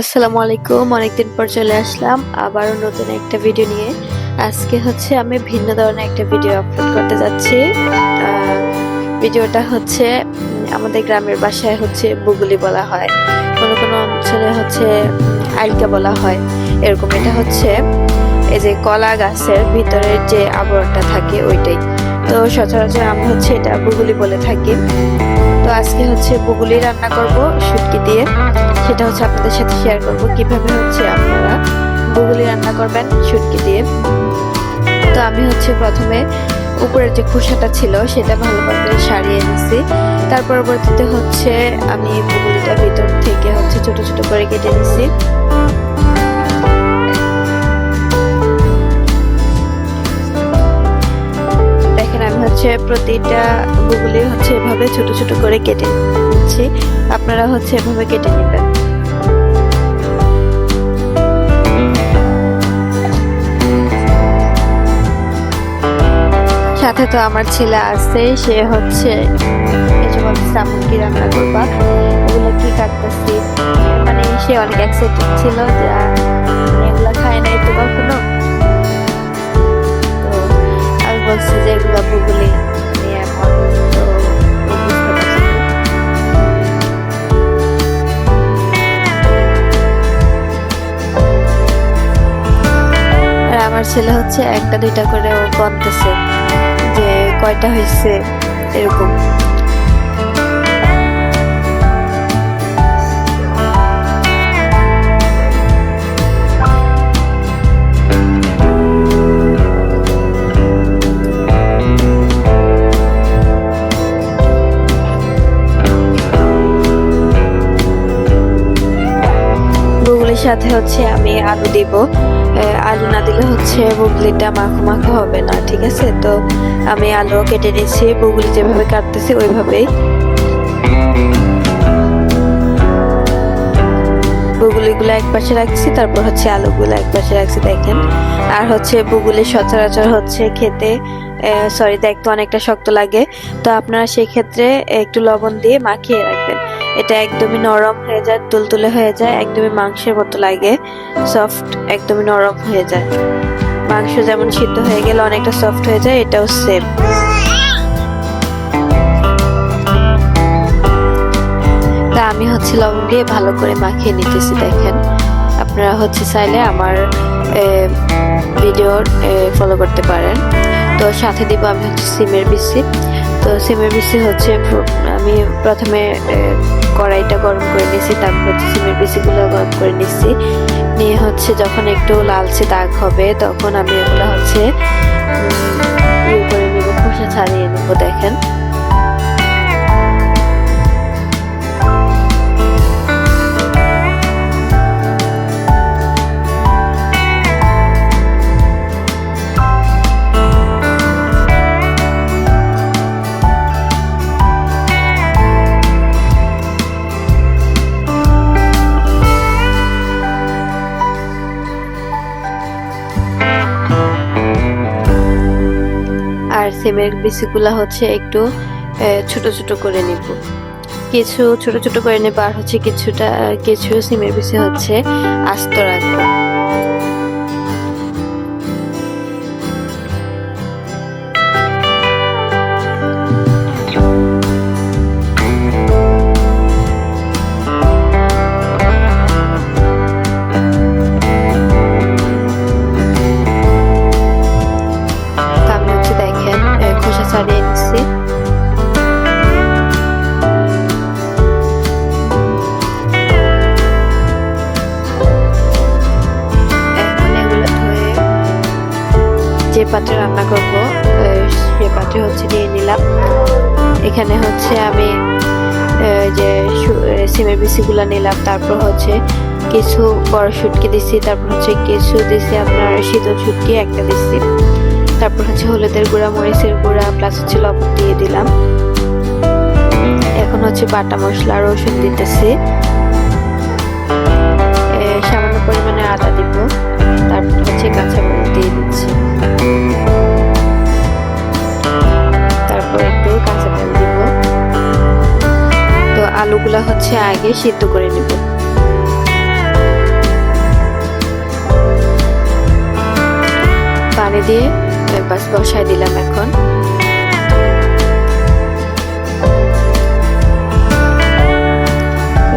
আসসালামু আলাইকুম, অনেকদিন পর চলে আসলাম আবারও নতুন একটা ভিডিও নিয়ে। আজকে হচ্ছে আমি ভিন্ন ধরনের একটা ভিডিও আপলোড করতে যাচ্ছি। ভিডিওটা হচ্ছে আমাদের গ্রামের বাসায় হচ্ছে বুগুলি বলা হয়। কোনো কোনো অঞ্চলে হচ্ছে আইলকা বলা হয়। এরকম এটা হচ্ছে, এই যে কলা গাছের ভিতরের যে আবরণটা থাকে ওইটাই। তো সচরাচর আমরা হচ্ছে এটা বুগুলি বলে থাকি। আজকে হচ্ছে বগুলি রান্না করব, শুটকি দিয়ে। সেটা হচ্ছে আপনাদের সাথে শেয়ার করব, কীভাবে হচ্ছে আপনারা বগুলি রান্না করবেন শুটকি দিয়ে। তো আমি হচ্ছে প্রথমে উপরের যে খোসাটা ছিল, সেটা ভালো করে সারিয়ে নিছি। তার পরবর্তীতে হচ্ছে আমি বুগুলিটা ভিতর থেকে হচ্ছে ছোট ছোট করে কেটে নিছি। হচ্ছে প্রতিটা বুগুলি হচ্ছে এভাবে ছোট ছোট করে কেটে নিচ্ছি। আপনারা হচ্ছে এভাবে কেটে নেবেন। সাথে তো আমার ছেলে আছে, সে হচ্ছে যে বলতেছে কি রান্না করবা। এগুলো কি কাটতেছি? মানে সে অনেক এক্সাইটেড ছিল যে এগুলো খায় নাই তো কখনো। বলছি যে এগুলো। আর আমার ছেলে হচ্ছে একটা দুইটা করে ও গনতেছে যে কয়টা হয়েছে এরকম সাথে হচ্ছে আমি আলু দিব। আলু না দিলে হচ্ছে বুগলিটা মাখো মাখো হবে না, ঠিক আছে? তো আমি আলু কেটে নিয়েছি বুগলি যেভাবে কাটতেছি ওইভাবেই। বুগুলিগুলো এক পাশে রাখছি, তারপর হচ্ছে আলুগুলো এক পাশে রাখছি, দেখেন। আর হচ্ছে বুগুলি সচরাচর হচ্ছে খেতে সরি দেখতে অনেকটা শক্ত লাগে। তো আপনারা সেই ক্ষেত্রে একটু লবণ দিয়ে মাখিয়ে রাখবেন। এটা একদমই নরম হয়ে যায়, তুলতুলে হয়ে যায়, একদমই মাংসের মতো লাগে সফট একদমই নরম হয়ে যায়। মাংস যেমন সিদ্ধ হয়ে গেলে অনেকটা সফট হয়ে যায়, এটাও সেম তা আমি হচ্ছে লবণ দিয়ে ভালো করে মাখিয়ে নিতেছি, দেখেন। আপনারা হচ্ছে চাইলে আমার ভিডিও ফলো করতে পারেন। তো সাথে দিব আমি হচ্ছে সিমের বিসি তো সিমের বিসি হচ্ছে, আমি প্রথমে কড়াইটা গরম করে নিয়েছি, তারপর হচ্ছে সিমের বিসিগুলো গরম করে নিচ্ছি নিয়ে হচ্ছে যখন একটু লালচে দাগ হবে, তখন আমি এগুলো হচ্ছে ইয়ে করে নেব, খোসা ছাড়িয়ে নেব, দেখেন। আর সেমের বিচিগুলা হচ্ছে একটু ছোট ছোট করে নিব। কিছু ছোট ছোট করে নেব আর হচ্ছে কিছুটা কিছু সিমের বিচি হচ্ছে আস্ত রাখব। ছাড়িয়ে যে পাত্রে রান্না করব সে পাত্রে হচ্ছে নিয়ে নিলাম। এখানে হচ্ছে আমি যে সিমের বিচিগুলো নিলাম, তারপর হচ্ছে কিছু বড় শুটকি দিছি তারপর হচ্ছে কিছু দিছি আপনার শীতল শুটকি, একটা দিছি তারপর হচ্ছে হলুদের গুঁড়া, মরিচের গুঁড়া প্লাস হচ্ছে লবণ দিয়ে দিলাম। এখন হচ্ছে বাটা মশলা আর ওষুধ দিতেছি সামান্য পরিমাণে আদা দিব। তারপর হচ্ছে কাঁচা মরিচ দিয়ে দিচ্ছি। তারপর একটু কাঁচা তেল দিব। তো আলুগুলা হচ্ছে আগে সিদ্ধ করে নেব। পানি দিয়ে বাস বসায় দিলাম এখন।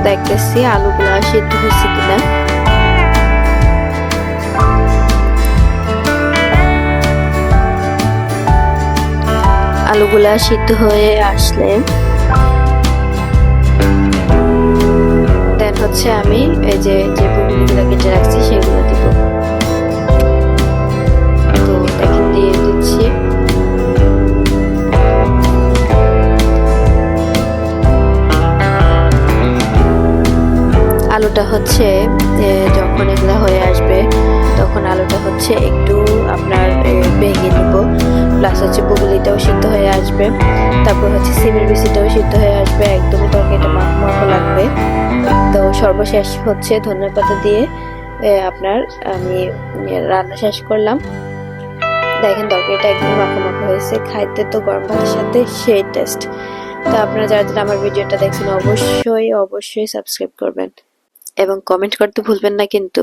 দেখতেছি আলুগুলা সিদ্ধ হয়েছে কিনা। আলুগুলা সিদ্ধ হয়ে আসলে দেন হচ্ছে আমি এই যে যে বড়িগুলো কেটে রাখছি সেগুলো দিব। দিয়ে দিচ্ছি। আলুটা হচ্ছে যখন এগুলা হয়ে আসবে, তখন আলুটা হচ্ছে একটু আপনার ভেঙে নিব। প্লাস হচ্ছে বুগুলিটাও সিদ্ধ হয়ে আসবে। তারপর হচ্ছে সিমের বিচিটাও সিদ্ধ হয়ে আসবে। একদমই তরকারিটা মাখো মাখো লাগবে। তো সর্বশেষ হচ্ছে ধনে পাতা দিয়ে আপনার আমি রান্না শেষ করলাম। দেখেন তরকারিটা একদম মাখো হয়েছে। খাইতে তো গরম ভাতের সাথে সেই টেস্ট তো আপনারা যারা যারা আমার ভিডিওটা দেখছেন অবশ্যই অবশ্যই সাবস্ক্রাইব করবেন। এবং কমেন্ট করতে ভুলবেন না কিন্তু।